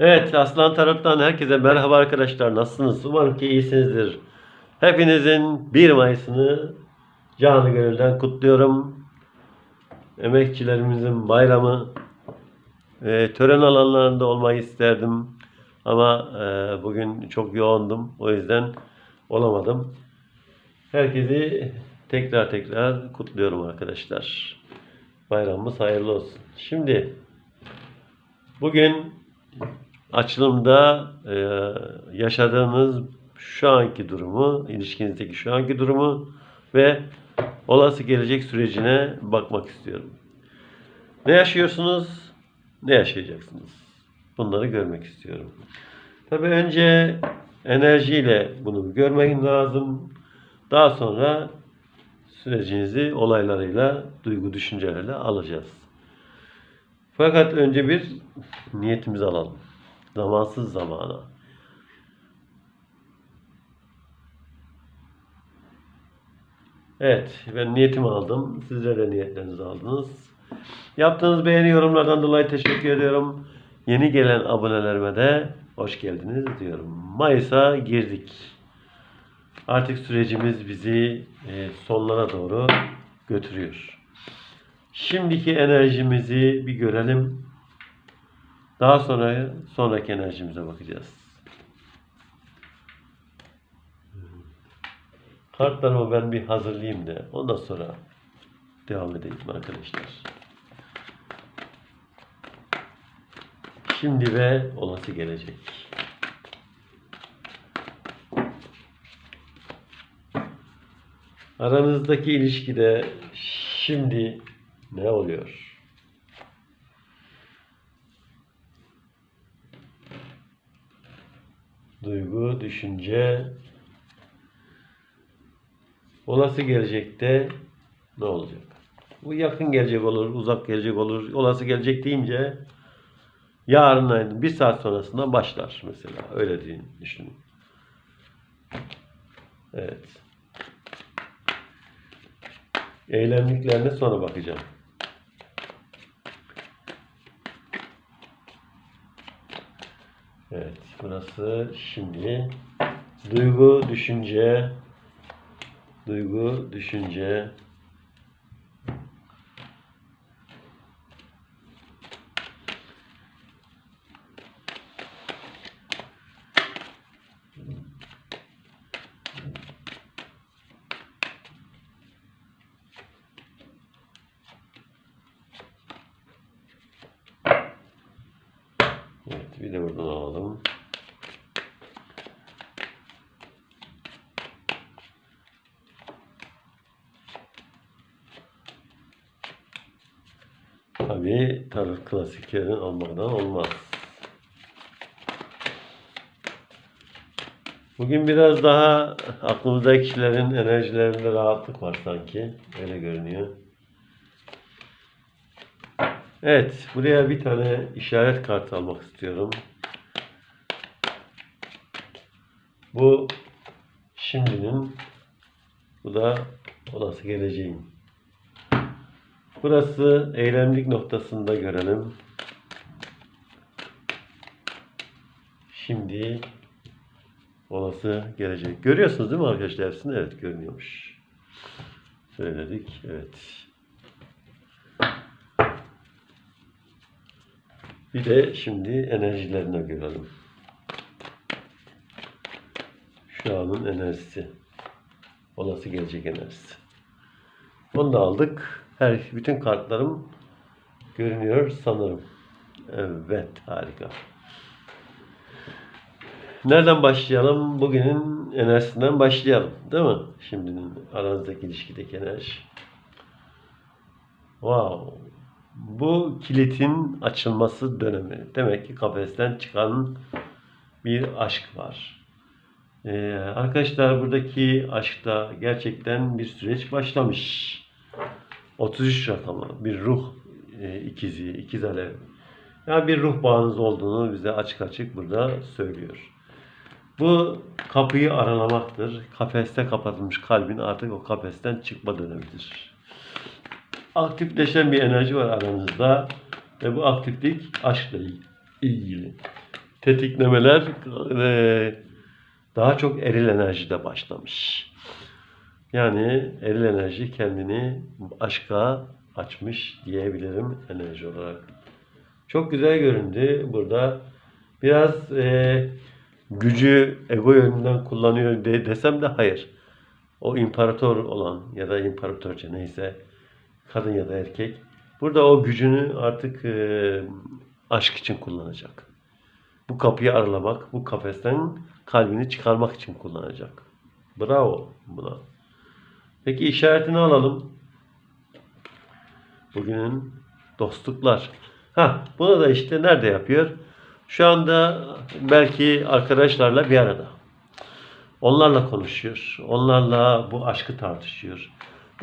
Evet, Aslan Tarot'tan herkese merhaba arkadaşlar. Nasılsınız? Umarım ki iyisinizdir. Hepinizin 1 Mayıs'ını canı gönülden kutluyorum. Emekçilerimizin bayramı. Ee, tören alanlarında olmayı isterdim. Ama e, bugün çok yoğundum. O yüzden olamadım. Herkesi tekrar tekrar kutluyorum arkadaşlar. Bayramımız hayırlı olsun. Şimdi bugün açılımda e, yaşadığınız şu anki durumu, ilişkinizdeki şu anki durumu ve olası gelecek sürecine bakmak istiyorum. Ne yaşıyorsunuz, ne yaşayacaksınız? Bunları görmek istiyorum. Tabii önce enerjiyle bunu görmek lazım. Daha sonra sürecinizi olaylarıyla, duygu düşüncelerle alacağız. Fakat önce bir niyetimizi alalım. Zamansız zamana. Evet, ben niyetimi aldım. Sizler de niyetlerinizi aldınız. Yaptığınız beğeni yorumlardan dolayı teşekkür ediyorum. Yeni gelen abonelerime de hoş geldiniz diyorum. Mayıs'a girdik. Artık sürecimiz bizi e, sonlara doğru götürüyor. Şimdiki enerjimizi bir görelim. Daha sonra sonraki enerjimize bakacağız. Kartlarımı ben bir hazırlayayım da ondan sonra devam edeyim arkadaşlar. Şimdi ve olası gelecek. Aranızdaki ilişkide şimdi ne oluyor? Duygu, düşünce, olası gelecekte ne olacak? Bu yakın gelecek olur, uzak gelecek olur. Olası gelecek deyince yarın bir saat sonrasından başlar mesela. Öyle deyin, düşünün. Evet. Eylemliklerine sonra bakacağım. Evet, burası şimdi duygu, düşünce, duygu, düşünce, Evet, bir de buradan alalım. Tabii tarot klasiklerin olmadan olmaz. Bugün biraz daha aklımızdaki kişilerin enerjilerinde rahatlık var sanki. Öyle görünüyor. Evet, buraya bir tane işaret kartı almak istiyorum. Bu şimdinin, bu da olası geleceğin. Burası eylemlik noktasında görelim. Şimdi olası gelecek. Görüyorsunuz değil mi arkadaşlar hepsini? Evet görünüyormuş. Söyledik. Evet. Bir de şimdi enerjilerine görelim. Şu anın enerjisi. Olası gelecek enerjisi. Onu da aldık. Her bütün kartlarım görünüyor sanırım. Evet, harika. Nereden başlayalım? Bugünün enerjisinden başlayalım, değil mi? Şimdinin aranızdaki ilişkideki enerji. Wow. Bu kilitin açılması dönemi. Demek ki kafesten çıkan bir aşk var. Ee, arkadaşlar buradaki aşkta gerçekten bir süreç başlamış. 33 rakamı bir ruh e, ikizi, ikiz alev. Yani bir ruh bağınız olduğunu bize açık açık burada söylüyor. Bu kapıyı aralamaktır. Kafeste kapatılmış kalbin artık o kafesten çıkma dönemidir. Aktifleşen bir enerji var aranızda ve bu aktiflik aşkla ilgili. tetiklemeler e, daha çok eril enerjide başlamış. Yani eril enerji kendini aşka açmış diyebilirim enerji olarak. Çok güzel göründü burada. Biraz e, gücü ego yönünden kullanıyor de, desem de hayır. O imparator olan ya da imparatorca neyse kadın ya da erkek burada o gücünü artık e, aşk için kullanacak. Bu kapıyı aralamak, bu kafesten kalbini çıkarmak için kullanacak. Bravo buna. Peki işaretini alalım. Bugünün dostluklar. Ha, bunu da işte nerede yapıyor? Şu anda belki arkadaşlarla bir arada. Onlarla konuşuyor. Onlarla bu aşkı tartışıyor.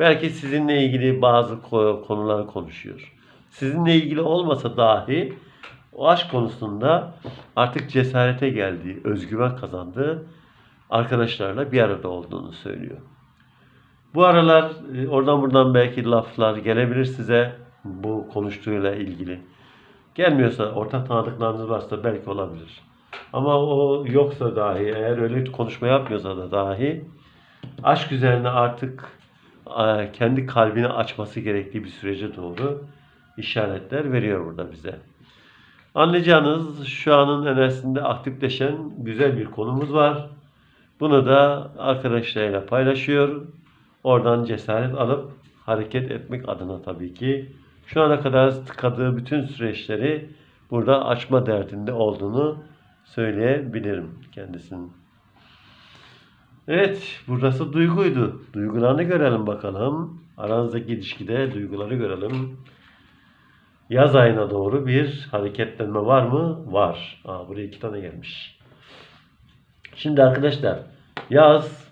Belki sizinle ilgili bazı ko- konuları konuşuyor. Sizinle ilgili olmasa dahi o aşk konusunda artık cesarete geldiği, özgüven kazandığı arkadaşlarla bir arada olduğunu söylüyor. Bu aralar e, oradan buradan belki laflar gelebilir size bu konuştuğuyla ilgili. Gelmiyorsa, ortak tanıdıklarınız varsa belki olabilir. Ama o yoksa dahi, eğer öyle konuşma yapmıyorsa da dahi aşk üzerine artık e, kendi kalbini açması gerektiği bir sürece doğru işaretler veriyor burada bize. Anlayacağınız şu anın enerjisinde aktifleşen güzel bir konumuz var. Bunu da arkadaşlarıyla paylaşıyor. Oradan cesaret alıp hareket etmek adına tabii ki şu ana kadar tıkadığı bütün süreçleri burada açma derdinde olduğunu söyleyebilirim kendisinin. Evet, burası duyguydu. Duygularını görelim bakalım. Aranızdaki ilişkide duyguları görelim. Yaz ayına doğru bir hareketlenme var mı? Var. Aa, buraya iki tane gelmiş. Şimdi arkadaşlar, yaz,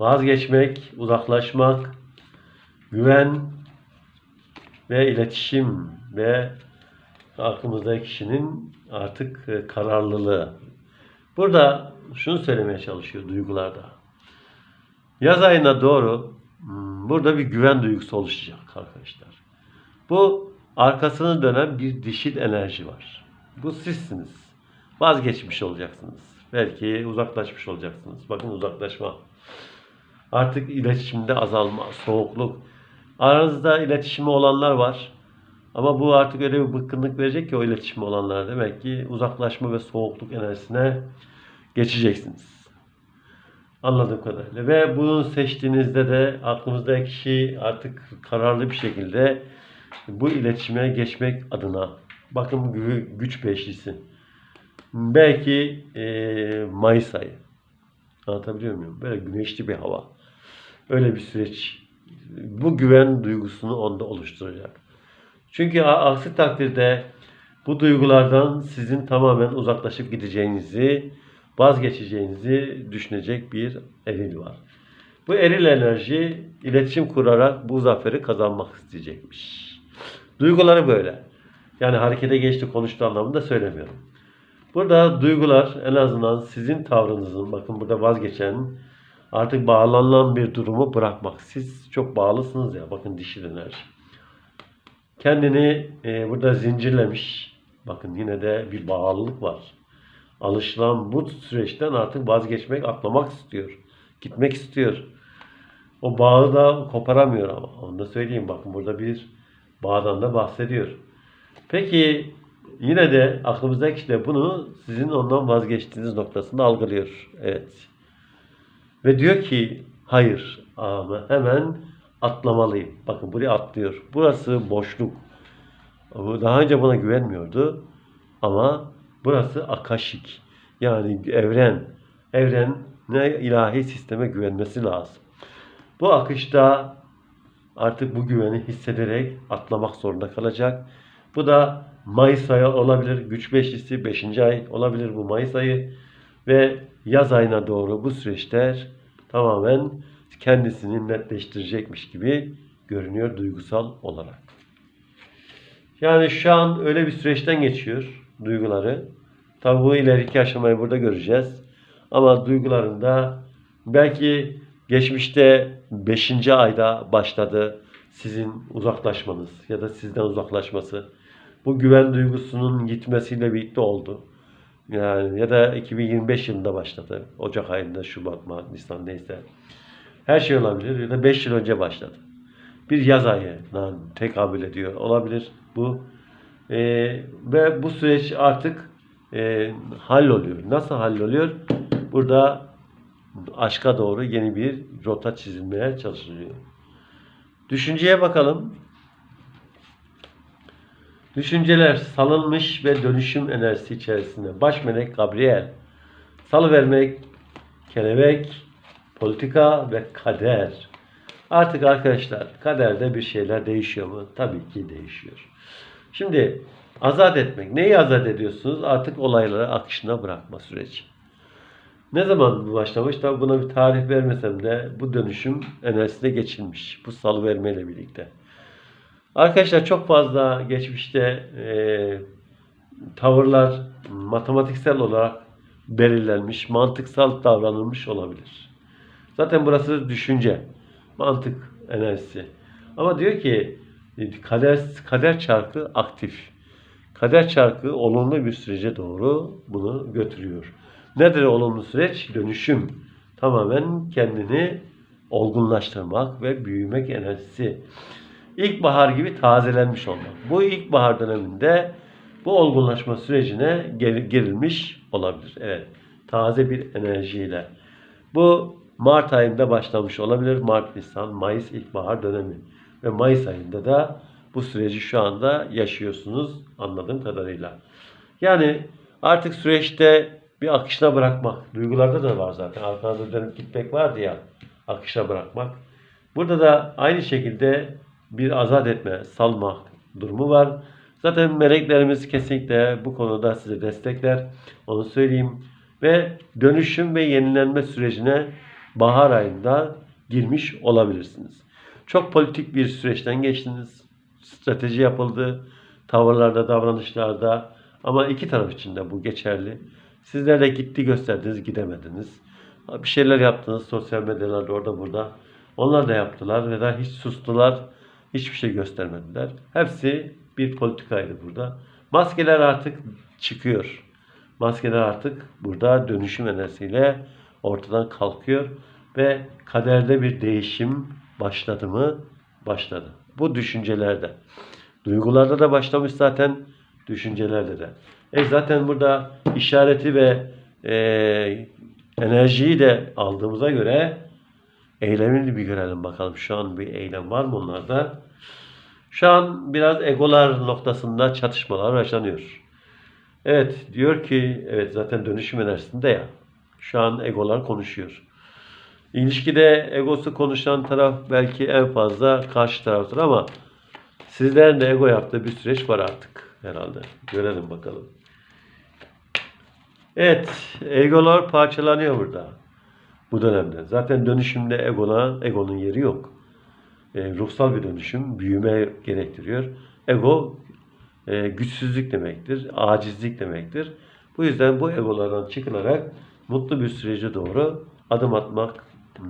vazgeçmek, uzaklaşmak, güven ve iletişim ve aklımızdaki kişinin artık e, kararlılığı. Burada şunu söylemeye çalışıyor duygularda. Yaz ayına doğru hmm, burada bir güven duygusu oluşacak arkadaşlar. Bu arkasını dönen bir dişil enerji var. Bu sizsiniz. Vazgeçmiş olacaksınız. Belki uzaklaşmış olacaksınız. Bakın uzaklaşma. Artık iletişimde azalma, soğukluk. Aranızda iletişimi olanlar var. Ama bu artık öyle bir bıkkınlık verecek ki o iletişimi olanlar demek ki uzaklaşma ve soğukluk enerjisine geçeceksiniz. Anladığım kadarıyla. Ve bunu seçtiğinizde de aklınızdaki kişi artık kararlı bir şekilde bu iletişime geçmek adına bakın gü- güç beşlisi. Belki e, Mayıs ayı. Anlatabiliyor muyum? Böyle güneşli bir hava. Öyle bir süreç. Bu güven duygusunu onda oluşturacak. Çünkü aksi takdirde bu duygulardan sizin tamamen uzaklaşıp gideceğinizi, vazgeçeceğinizi düşünecek bir eril var. Bu eril enerji iletişim kurarak bu zaferi kazanmak isteyecekmiş. Duyguları böyle. Yani harekete geçti konuştu anlamında söylemiyorum. Burada duygular en azından sizin tavrınızın, bakın burada vazgeçen, artık bağlanılan bir durumu bırakmak. Siz çok bağlısınız ya, bakın dişil enerji. Kendini e, burada zincirlemiş. Bakın yine de bir bağlılık var. Alışılan bu süreçten artık vazgeçmek, atlamak istiyor. Gitmek istiyor. O bağı da koparamıyor ama. Onu da söyleyeyim. Bakın burada bir bağdan da bahsediyor. Peki yine de aklımızdaki kişi de bunu sizin ondan vazgeçtiğiniz noktasında algılıyor. Evet. Ve diyor ki hayır ama hemen atlamalıyım. Bakın buraya atlıyor. Burası boşluk. Daha önce buna güvenmiyordu. Ama burası akaşik. Yani evren. Evren ne ilahi sisteme güvenmesi lazım. Bu akışta artık bu güveni hissederek atlamak zorunda kalacak. Bu da Mayıs ayı olabilir. Güç beşlisi 5. ay olabilir bu Mayıs ayı. Ve yaz ayına doğru bu süreçler tamamen kendisini netleştirecekmiş gibi görünüyor duygusal olarak. Yani şu an öyle bir süreçten geçiyor duyguları. Tabi bu ileriki aşamayı burada göreceğiz. Ama duygularında belki geçmişte 5. ayda başladı sizin uzaklaşmanız ya da sizden uzaklaşması. Bu güven duygusunun gitmesiyle birlikte oldu. Yani ya da 2025 yılında başladı. Ocak ayında, Şubat, Mart, Nisan neyse. Her şey olabilir ya da 5 yıl önce başladı. Bir yaz ayına tekabül ediyor olabilir bu. Ee, ve bu süreç artık e, halloluyor. Nasıl halloluyor? Burada aşka doğru yeni bir rota çizilmeye çalışılıyor. Düşünceye bakalım. Düşünceler salınmış ve dönüşüm enerjisi içerisinde. Baş melek Gabriel. Salıvermek, kelebek, politika ve kader. Artık arkadaşlar kaderde bir şeyler değişiyor mu? Tabii ki değişiyor. Şimdi azat etmek. Neyi azat ediyorsunuz? Artık olayları akışına bırakma süreci. Ne zaman bu başlamış? Tabii buna bir tarih vermesem de bu dönüşüm enerjisine geçilmiş. Bu salı vermeyle birlikte. Arkadaşlar çok fazla geçmişte e, tavırlar matematiksel olarak belirlenmiş, mantıksal davranılmış olabilir. Zaten burası düşünce, mantık enerjisi. Ama diyor ki e, kader, kader çarkı aktif. Kader çarkı olumlu bir sürece doğru bunu götürüyor. Nedir olumlu süreç? Dönüşüm. Tamamen kendini olgunlaştırmak ve büyümek enerjisi. İlkbahar gibi tazelenmiş olmak. Bu ilkbahar döneminde bu olgunlaşma sürecine gir- girilmiş olabilir. Evet. Taze bir enerjiyle. Bu Mart ayında başlamış olabilir. Mart, Nisan, Mayıs ilkbahar dönemi. Ve Mayıs ayında da bu süreci şu anda yaşıyorsunuz anladığım kadarıyla. Yani artık süreçte bir akışına bırakmak. Duygularda da var zaten. Arkanıza dönüp gitmek vardı ya. Akışına bırakmak. Burada da aynı şekilde bir azat etme, salmak durumu var. Zaten meleklerimiz kesinlikle bu konuda size destekler. Onu söyleyeyim. Ve dönüşüm ve yenilenme sürecine bahar ayında girmiş olabilirsiniz. Çok politik bir süreçten geçtiniz. Strateji yapıldı. Tavırlarda, davranışlarda. Ama iki taraf için de bu geçerli. Sizler de gitti gösterdiniz, gidemediniz. Bir şeyler yaptınız sosyal medyalarda orada burada. Onlar da yaptılar ve da hiç sustular. Hiçbir şey göstermediler. Hepsi bir politikaydı burada. Maskeler artık çıkıyor. Maskeler artık burada dönüşüm enerjisiyle ortadan kalkıyor ve kaderde bir değişim başladı mı? Başladı. Bu düşüncelerde. Duygularda da başlamış zaten, düşüncelerde de. E zaten burada işareti ve e, enerjiyi de aldığımıza göre eylemini bir görelim bakalım. Şu an bir eylem var mı onlarda? Şu an biraz egolar noktasında çatışmalar yaşanıyor. Evet diyor ki evet zaten dönüşüm enerjisinde ya. Şu an egolar konuşuyor. İlişkide egosu konuşan taraf belki en fazla karşı taraftır ama sizlerin de ego yaptığı bir süreç var artık herhalde. Görelim bakalım. Evet, egolar parçalanıyor burada. Bu dönemde. Zaten dönüşümde egona, egonun yeri yok. E, ruhsal bir dönüşüm, büyüme gerektiriyor. Ego e, güçsüzlük demektir, acizlik demektir. Bu yüzden bu egolardan çıkılarak mutlu bir sürece doğru adım atmak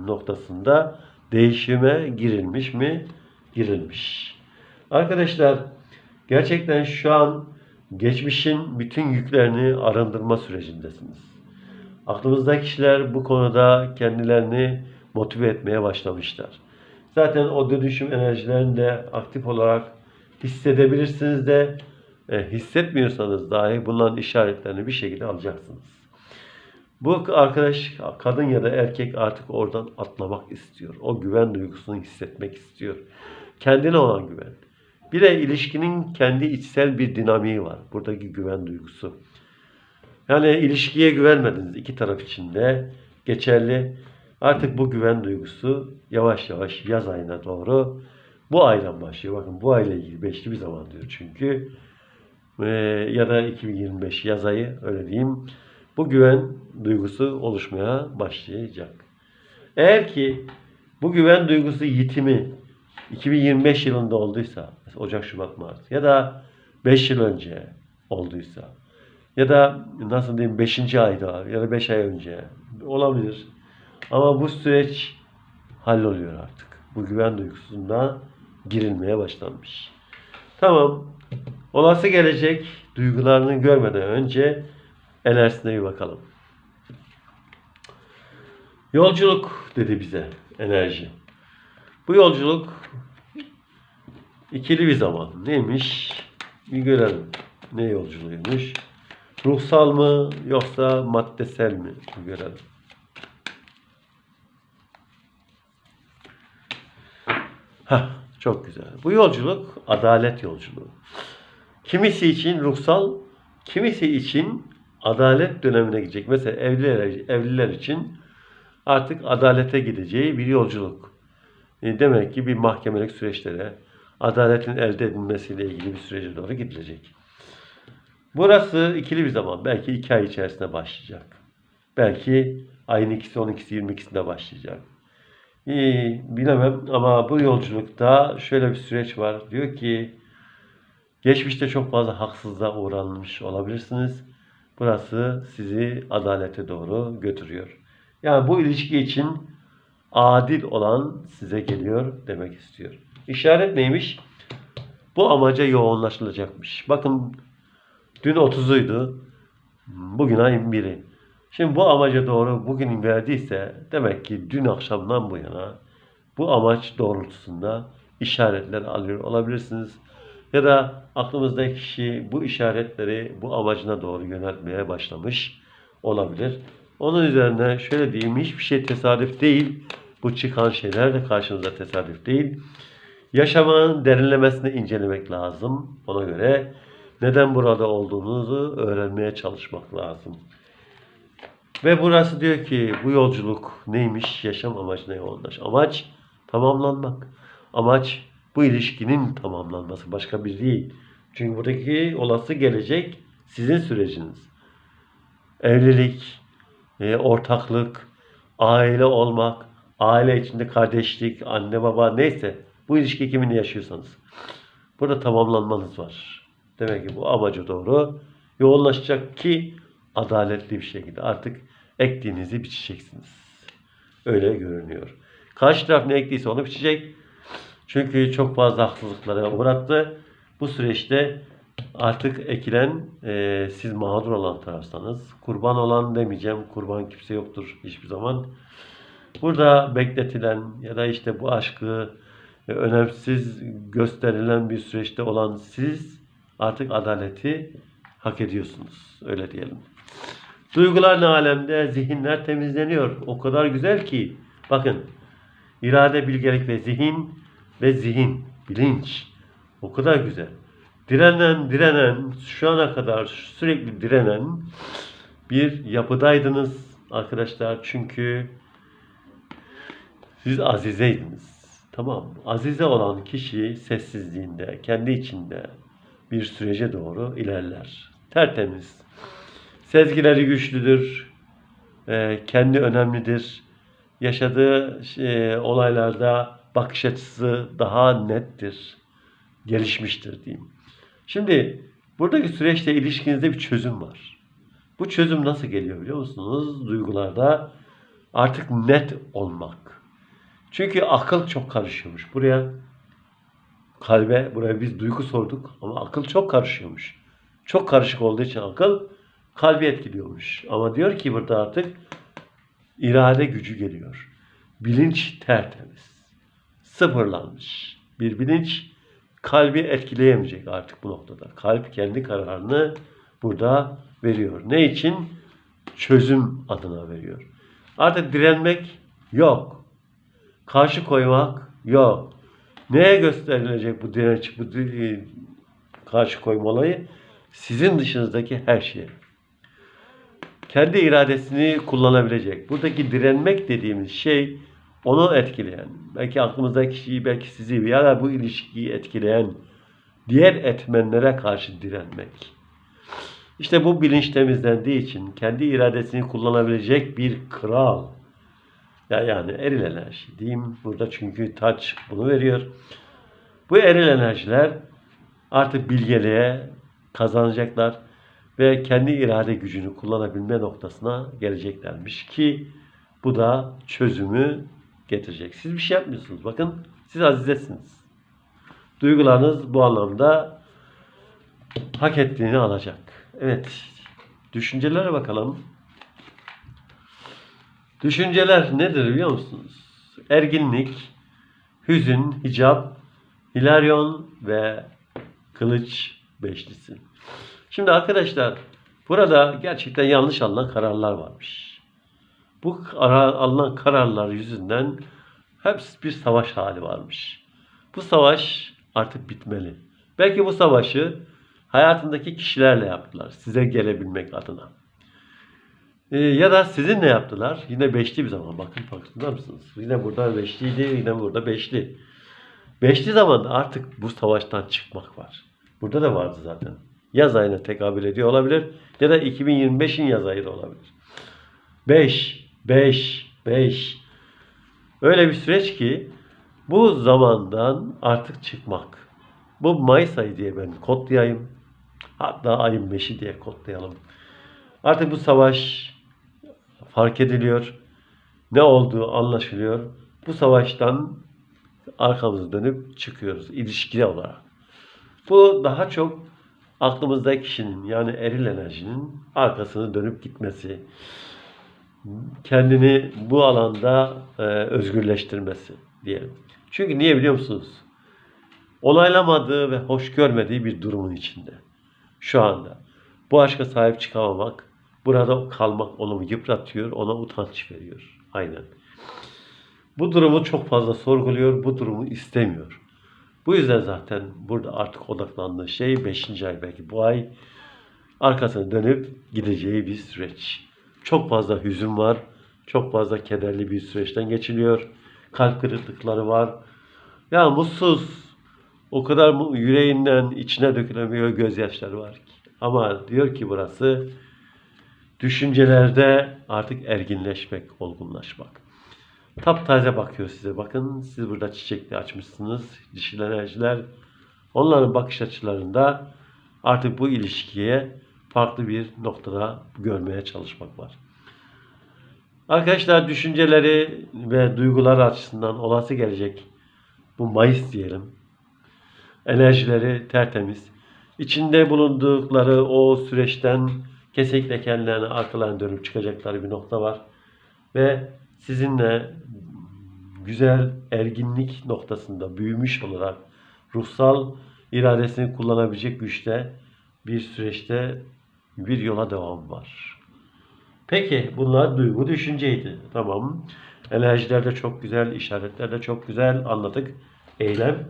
noktasında değişime girilmiş mi? Girilmiş. Arkadaşlar gerçekten şu an geçmişin bütün yüklerini arındırma sürecindesiniz. Aklımızdaki kişiler bu konuda kendilerini motive etmeye başlamışlar. Zaten o dönüşüm enerjilerini de aktif olarak hissedebilirsiniz de e, hissetmiyorsanız dahi bunların işaretlerini bir şekilde alacaksınız. Bu arkadaş kadın ya da erkek artık oradan atlamak istiyor. O güven duygusunu hissetmek istiyor. Kendine olan güven. Bir de ilişkinin kendi içsel bir dinamiği var. Buradaki güven duygusu. Yani ilişkiye güvenmediniz iki taraf için de geçerli. Artık bu güven duygusu yavaş yavaş yaz ayına doğru bu aydan başlıyor. Bakın bu ayla ilgili beşli bir zaman diyor çünkü. Ee, ya da 2025 yaz ayı öyle diyeyim. Bu güven duygusu oluşmaya başlayacak. Eğer ki bu güven duygusu yitimi 2025 yılında olduysa, Ocak, Şubat, Mart ya da 5 yıl önce olduysa ya da nasıl diyeyim 5. ayda ya da 5 ay önce olabilir. Ama bu süreç halloluyor artık. Bu güven duygusunda girilmeye başlanmış. Tamam. Olası gelecek duygularını görmeden önce enerjisine bir bakalım. Yolculuk dedi bize enerji. Bu yolculuk ikili bir zaman. Neymiş? Bir görelim. Ne yolculuğuymuş? Ruhsal mı yoksa maddesel mi? Görelim. Heh, çok güzel. Bu yolculuk adalet yolculuğu. Kimisi için ruhsal, kimisi için adalet dönemine gidecek. Mesela evliler, evliler için artık adalete gideceği bir yolculuk. E, demek ki bir mahkemelik süreçlere, adaletin elde edilmesiyle ilgili bir sürece doğru gidilecek. Burası ikili bir zaman. Belki iki ay içerisinde başlayacak. Belki ayın ikisi, 12'si, 22'sinde başlayacak. İyi, bilemem ama bu yolculukta şöyle bir süreç var. Diyor ki geçmişte çok fazla haksızlığa uğranmış olabilirsiniz. Burası sizi adalete doğru götürüyor. Yani bu ilişki için adil olan size geliyor demek istiyor. İşaret neymiş? Bu amaca yoğunlaşılacakmış. Bakın dün 30'uydu. Bugün ayın biri. Şimdi bu amaca doğru bugün verdiyse demek ki dün akşamdan bu yana bu amaç doğrultusunda işaretler alıyor olabilirsiniz. Ya da aklımızdaki kişi bu işaretleri bu amacına doğru yöneltmeye başlamış olabilir. Onun üzerine şöyle diyeyim hiçbir şey tesadüf değil. Bu çıkan şeyler de karşınıza tesadüf değil. Yaşamanın derinlemesine incelemek lazım. Ona göre neden burada olduğunuzu öğrenmeye çalışmak lazım. Ve burası diyor ki bu yolculuk neymiş? Yaşam amacına yoğunlaş. Amaç tamamlanmak. Amaç bu ilişkinin tamamlanması. Başka bir değil. Çünkü buradaki olası gelecek sizin süreciniz. Evlilik, e, ortaklık, aile olmak, aile içinde kardeşlik, anne baba neyse bu ilişki kiminle yaşıyorsanız. Burada tamamlanmanız var. Demek ki bu amaca doğru yoğunlaşacak ki adaletli bir şekilde artık ektiğinizi biçeceksiniz. Öyle görünüyor. Karşı taraf ne ektiyse onu biçecek. Çünkü çok fazla haksızlıklara uğrattı. Bu süreçte artık ekilen e, siz mağdur olan tarafsanız. Kurban olan demeyeceğim. Kurban kimse yoktur hiçbir zaman. Burada bekletilen ya da işte bu aşkı e, önemsiz gösterilen bir süreçte olan siz artık adaleti hak ediyorsunuz. Öyle diyelim. Duygular ne alemde? Zihinler temizleniyor. O kadar güzel ki. Bakın. irade, bilgelik ve zihin ve zihin, bilinç. O kadar güzel. Direnen, direnen, şu ana kadar sürekli direnen bir yapıdaydınız arkadaşlar. Çünkü siz azizeydiniz. Tamam? Azize olan kişi sessizliğinde, kendi içinde bir sürece doğru ilerler. Tertemiz. Sezgileri güçlüdür. Ee, kendi önemlidir. Yaşadığı şey, olaylarda bakış açısı daha nettir. Gelişmiştir diyeyim. Şimdi buradaki süreçte ilişkinizde bir çözüm var. Bu çözüm nasıl geliyor biliyor musunuz? Duygularda artık net olmak. Çünkü akıl çok karışıyormuş. Buraya kalbe, buraya biz duygu sorduk ama akıl çok karışıyormuş. Çok karışık olduğu için akıl kalbi etkiliyormuş. Ama diyor ki burada artık irade gücü geliyor. Bilinç tertemiz. Sıfırlanmış. Bir bilinç kalbi etkileyemeyecek artık bu noktada. Kalp kendi kararını burada veriyor. Ne için? Çözüm adına veriyor. Artık direnmek yok. Karşı koymak yok. Neye gösterilecek bu direnç, bu di- karşı koyma olayı? Sizin dışınızdaki her şeye. Kendi iradesini kullanabilecek. Buradaki direnmek dediğimiz şey onu etkileyen, belki aklımızdaki kişiyi, belki sizi ya da bu ilişkiyi etkileyen diğer etmenlere karşı direnmek. İşte bu bilinç temizlendiği için kendi iradesini kullanabilecek bir kral. Ya yani eril enerji diyeyim. Burada çünkü taç bunu veriyor. Bu eril enerjiler artık bilgeliğe kazanacaklar ve kendi irade gücünü kullanabilme noktasına geleceklermiş ki bu da çözümü getirecek. Siz bir şey yapmıyorsunuz. Bakın siz azizesiniz. Duygularınız bu anlamda hak ettiğini alacak. Evet. düşüncelere bakalım. Düşünceler nedir biliyor musunuz? Erginlik, hüzün, hicap, hilaryon ve kılıç beşlisi. Şimdi arkadaşlar burada gerçekten yanlış alınan kararlar varmış. Bu alınan kararlar yüzünden hepsi bir savaş hali varmış. Bu savaş artık bitmeli. Belki bu savaşı hayatındaki kişilerle yaptılar. Size gelebilmek adına. Ee, ya da sizinle yaptılar. Yine beşli bir zaman. Bakın farkında mısınız? Yine burada beşliydi, yine burada beşli. Beşli zamanda artık bu savaştan çıkmak var. Burada da vardı zaten. Yaz ayına tekabül ediyor olabilir. Ya da 2025'in yaz ayı da olabilir. 5, 5, 5. Öyle bir süreç ki bu zamandan artık çıkmak. Bu Mayıs ayı diye ben kodlayayım. Hatta ayın 5'i diye kodlayalım. Artık bu savaş fark ediliyor. Ne olduğu anlaşılıyor. Bu savaştan arkamızı dönüp çıkıyoruz ilişkili olarak. Bu daha çok aklımızdaki kişinin yani eril enerjinin arkasını dönüp gitmesi, kendini bu alanda e, özgürleştirmesi diyelim. Çünkü niye biliyor musunuz? Onaylamadığı ve hoş görmediği bir durumun içinde. Şu anda. Bu aşka sahip çıkamamak, burada kalmak onu yıpratıyor, ona utanç veriyor. Aynen. Bu durumu çok fazla sorguluyor, bu durumu istemiyor. Bu yüzden zaten burada artık odaklandığı şey 5. ay belki bu ay arkasını dönüp gideceği bir süreç. Çok fazla hüzün var, çok fazla kederli bir süreçten geçiliyor. Kalp kırıklıkları var. Ya mutsuz, o kadar yüreğinden içine dökülemiyor gözyaşları var ki. Ama diyor ki burası düşüncelerde artık erginleşmek, olgunlaşmak. Taptaze bakıyor size. Bakın siz burada çiçekli açmışsınız. Dişil enerjiler. Onların bakış açılarında artık bu ilişkiye farklı bir noktada görmeye çalışmak var. Arkadaşlar düşünceleri ve duygular açısından olası gelecek bu Mayıs diyelim. Enerjileri tertemiz. İçinde bulundukları o süreçten kesinlikle kendilerine arkalarına dönüp çıkacakları bir nokta var. Ve sizinle güzel erginlik noktasında büyümüş olarak ruhsal iradesini kullanabilecek güçte bir süreçte bir yola devam var. Peki bunlar duygu düşünceydi. Tamam. Enerjiler de çok güzel, işaretler de çok güzel anladık. Eylem.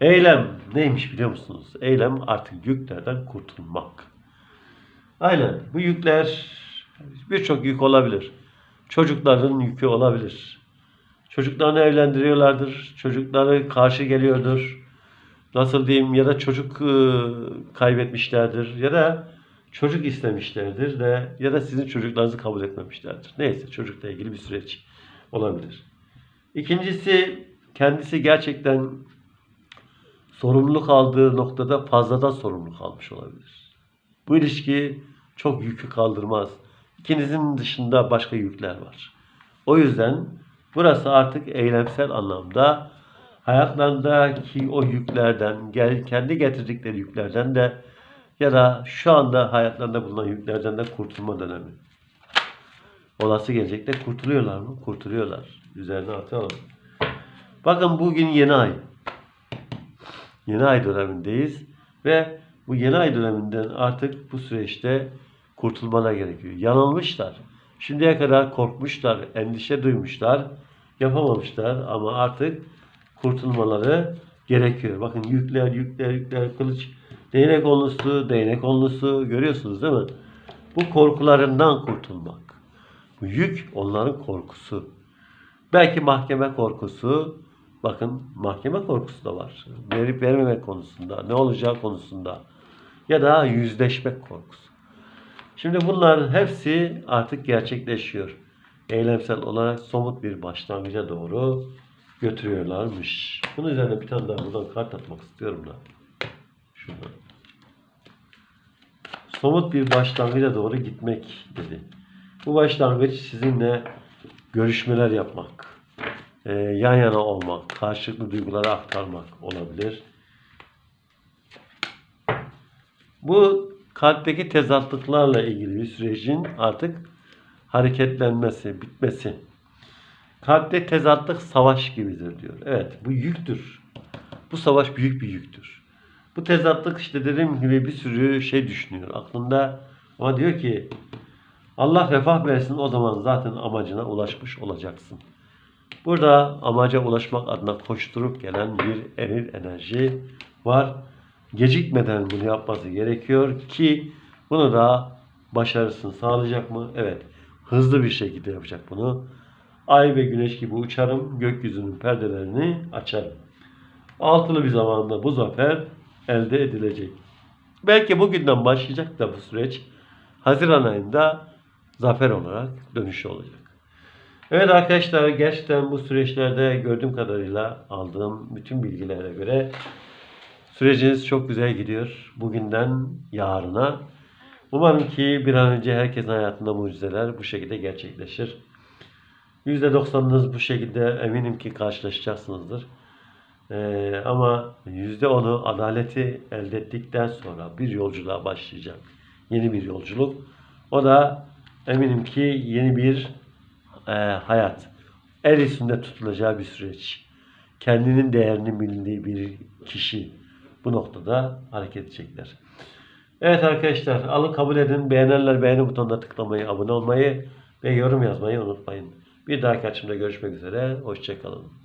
Eylem neymiş biliyor musunuz? Eylem artık yüklerden kurtulmak. Aynen. Bu yükler birçok yük olabilir. Çocukların yükü olabilir. Çocuklarını evlendiriyorlardır. Çocukları karşı geliyordur. Nasıl diyeyim ya da çocuk e, kaybetmişlerdir ya da çocuk istemişlerdir de ya da sizin çocuklarınızı kabul etmemişlerdir. Neyse çocukla ilgili bir süreç olabilir. İkincisi kendisi gerçekten sorumluluk aldığı noktada fazladan sorumluluk almış olabilir. Bu ilişki çok yükü kaldırmaz. İkinizin dışında başka yükler var. O yüzden burası artık eylemsel anlamda hayatlarındaki o yüklerden, kendi getirdikleri yüklerden de ya da şu anda hayatlarında bulunan yüklerden de kurtulma dönemi. Olası gelecekte kurtuluyorlar mı? Kurtuluyorlar. Üzerine atalım. Bakın bugün yeni ay. Yeni ay dönemindeyiz ve bu yeni ay döneminden artık bu süreçte kurtulmana gerekiyor. Yanılmışlar. Şimdiye kadar korkmuşlar, endişe duymuşlar, yapamamışlar ama artık kurtulmaları gerekiyor. Bakın yükler, yükler, yükler, kılıç, değnek onlusu, değnek onlusu görüyorsunuz değil mi? Bu korkularından kurtulmak. Bu yük onların korkusu. Belki mahkeme korkusu, bakın mahkeme korkusu da var. Verip vermemek konusunda, ne olacağı konusunda ya da yüzleşmek korkusu. Şimdi bunların hepsi artık gerçekleşiyor. Eylemsel olarak somut bir başlangıca doğru götürüyorlarmış. Bunun üzerine bir tane daha buradan kart atmak istiyorum da. Şuradan. Somut bir başlangıca doğru gitmek dedi. Bu başlangıç sizinle görüşmeler yapmak, e, yan yana olmak, karşılıklı duyguları aktarmak olabilir. Bu kalpteki tezatlıklarla ilgili bir sürecin artık hareketlenmesi, bitmesi. Kalpte tezatlık savaş gibidir diyor. Evet bu yüktür. Bu savaş büyük bir yüktür. Bu tezatlık işte dediğim gibi bir sürü şey düşünüyor aklında. Ama diyor ki Allah refah versin o zaman zaten amacına ulaşmış olacaksın. Burada amaca ulaşmak adına koşturup gelen bir eril enerji var. Gecikmeden bunu yapması gerekiyor ki bunu da başarısını sağlayacak mı? Evet. Hızlı bir şekilde yapacak bunu. Ay ve güneş gibi uçarım, gökyüzünün perdelerini açarım. Altılı bir zamanda bu zafer elde edilecek. Belki bugünden başlayacak da bu süreç Haziran ayında zafer olarak dönüşü olacak. Evet arkadaşlar gerçekten bu süreçlerde gördüğüm kadarıyla aldığım bütün bilgilere göre süreciniz çok güzel gidiyor. Bugünden yarına. Umarım ki bir an önce herkesin hayatında mucizeler bu şekilde gerçekleşir. %90'ınız bu şekilde eminim ki karşılaşacaksınızdır. Ee, ama %10'u adaleti elde ettikten sonra bir yolculuğa başlayacak. Yeni bir yolculuk. O da eminim ki yeni bir e, hayat. El üstünde tutulacağı bir süreç. Kendinin değerini bildiği bir kişi bu noktada hareket edecekler. Evet arkadaşlar alın kabul edin. Beğenenler beğeni butonuna tıklamayı, abone olmayı ve yorum yazmayı unutmayın. Bir dahaki açımda görüşmek üzere. Hoşçakalın.